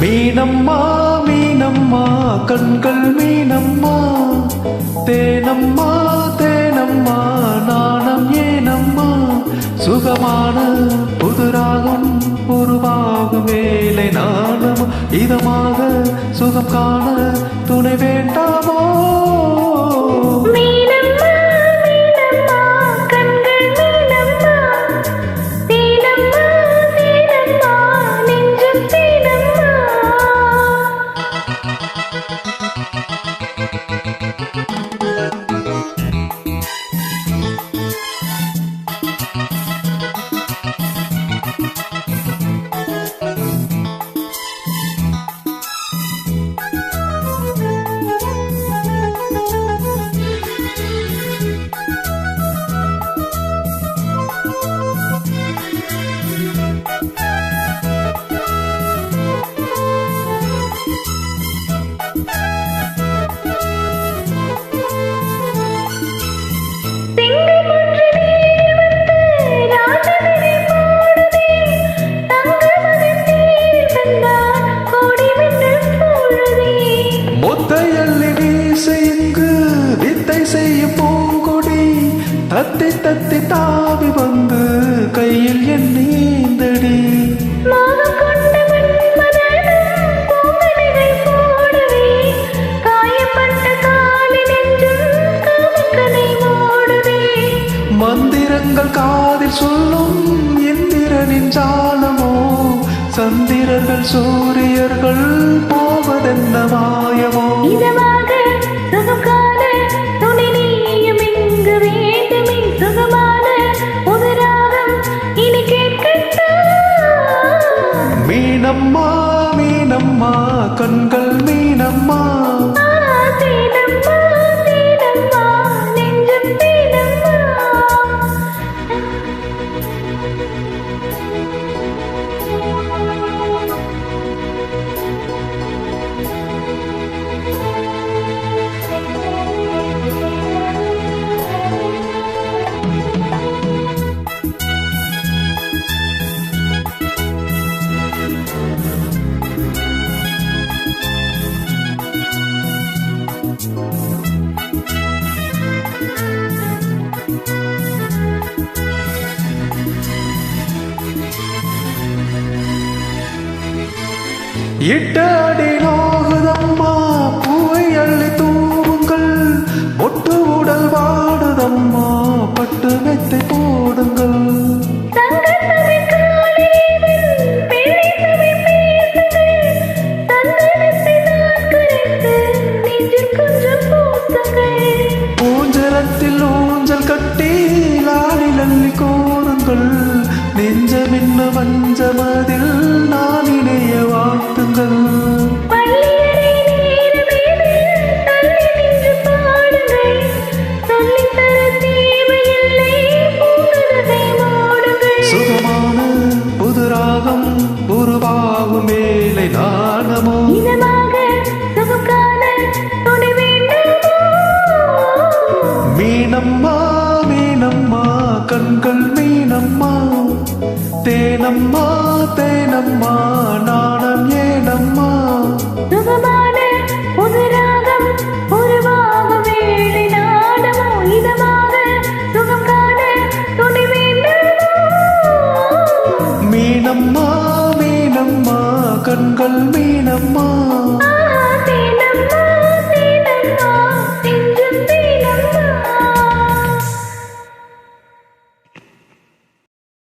மீனம்மா மீனம்மா கண்கள் மீனம்மா. தேனம்மா தேனம்மா நாணம் ஏனம்மா. சுகமான புதுராகம் உருவாகும் வேலை நாணம். இதமாக சுகம் காண துணை வேண்டாமா? தத்தி தாவி வந்து கையில் என் நீந்தடி. மந்திரங்கள் காதில் சொல்லும் இந்திரனின் ஜாலமோ சந்திரர்கள் சூரியர்கள் போவதென்ன மாயமோ. மீனம்மா கண்கள் மீனம்மா இட்டடி நோகுதம்மா பூவை அள்ளி தூவுங்கள். மொட்டு உடல் வாடுதம்மா பட்டு மெத்தை நெஞ்சமின்ன மஞ்சமதில் நான் இணைய வாழ்த்துங்கள். சுகமான புது ராகம் உருவாகும் நாணமோ? மீனம்மா தேனம்மா தேனம்மா நாணம்